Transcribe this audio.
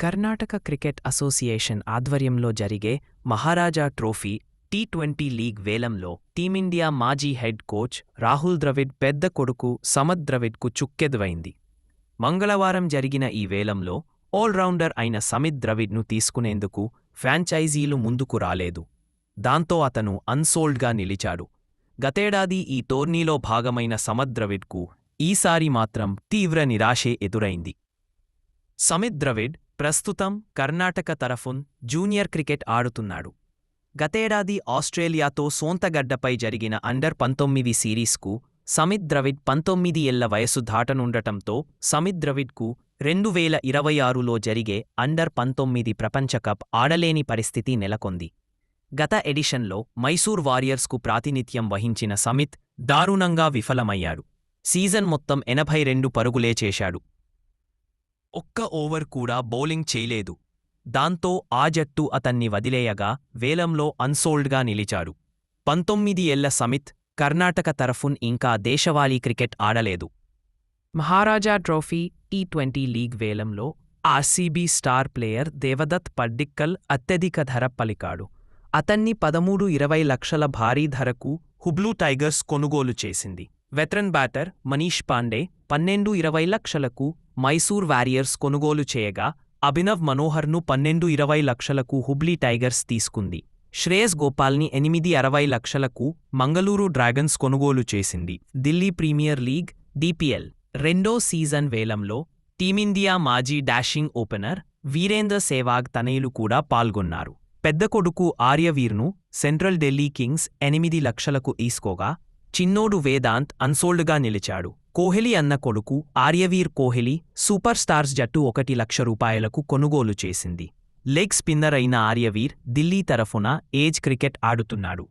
Karnataka cricket association ఆధ్వర్యంలో జరిగే Maharaja trophy T twenty league వేలంలో టీమిండియా మాజీ హెడ్ కోచ్ రాహుల్ ద్రవిడ్ పెద్ద కొడుకు సమద్ ద్రవిడ్కు చుక్కెదువైంది. మంగళవారం జరిగిన ఈ వేలంలో ఆల్రౌండర్ అయిన సమిత్ ద్రవిడ్ను తీసుకునేందుకు ఫ్రాంచైజీలు ముందుకు రాలేదు. దాంతో అతను అన్సోల్డ్గా నిలిచాడు. గతేడాది ఈ టోర్నీలో భాగమైన సమద్ ద్రవిడ్కు ఈసారి మాత్రం తీవ్ర నిరాశే ఎదురైంది. సమిత్ ద్రవిడ్ ప్రస్తుతం కర్ణాటక తరఫున్ జూనియర్ క్రికెట్ ఆడుతున్నాడు. గతేడాది ఆస్ట్రేలియాతో సోంతగడ్డపై జరిగిన అండర్ పంతొమ్మిది సిరీస్కు సమిత్ ద్రవిడ్ పంతొమ్మిది ఏళ్ళ వయసు దాటనుండటంతో సమిత్ ద్రవిడ్కు రెండు వేల ఇరవై ఆరులో జరిగే అండర్ పంతొమ్మిది ప్రపంచ కప్ ఆడలేని పరిస్థితి నెలకొంది. గత ఎడిషన్లో మైసూర్ వారియర్స్కు ప్రాతినిధ్యం వహించిన సమిత్ దారుణంగా విఫలమయ్యాడు. సీజన్ మొత్తం ఎనభై రెండు పరుగులే చేశాడు. ఒక్క ఓవర్ కూడా బౌలింగ్ చేయలేదు. దాంతో ఆ జట్టు అతన్ని వదిలేయగా వేలంలో అన్సోల్డ్గా నిలిచాడు. పంతొమ్మిది ఏళ్ళ సమిత్ కర్ణాటక తరఫున్ ఇంకా దేశవాళీ క్రికెట్ ఆడలేదు. Maharaja trophy T twenty league వేలంలో RCB star player Devdutt Padikkal అత్యధిక ధర పలికాడు. అతన్ని పదమూడు ఇరవై లక్షల భారీ ధరకు హుబ్లూ టైగర్స్ కొనుగోలు చేసింది. వెటరన్ బ్యాటర్ మనీష్ పాండే పన్నెండు ఇరవై లక్షలకు మైసూర్ వారియర్స్ కొనుగోలు చేయగా అభినవ్ మనోహర్ను పన్నెండు ఇరవై లక్షలకు హుబ్లీ టైగర్స్ తీసుకుంది. శ్రేయస్ గోపాల్ని ఎనిమిది అరవై లక్షలకు మంగళూరు డ్రాగన్స్ కొనుగోలు చేసింది. ఢిల్లీ ప్రీమియర్ లీగ్ డిపిఎల్ రెండో సీజన్ వేలంలో టీమిండియా మాజీ డాషింగ్ ఓపెనర్ వీరేంద్ర సేవాగ్ తనయులు కూడా పాల్గొన్నారు. పెద్ద కొడుకు ఆర్యవీర్ను సెంట్రల్ ఢిల్లీ కింగ్స్ ఎనిమిది లక్షలకు ఈసుకోగా చిన్నోడు వేదాంత్ అన్సోల్డ్గా నిలిచాడు. కోహ్లీ అన్న కొడుకు ఆర్యవీర్ కోహ్లీ సూపర్ స్టార్స్ జట్టు ఒకటి లక్ష రూపాయలకు కొనుగోలు చేసింది. లెగ్ స్పిన్నర్ అయిన ఆర్యవీర్ ఢిల్లీ తరఫున ఏజ్ క్రికెట్ ఆడుతున్నాడు.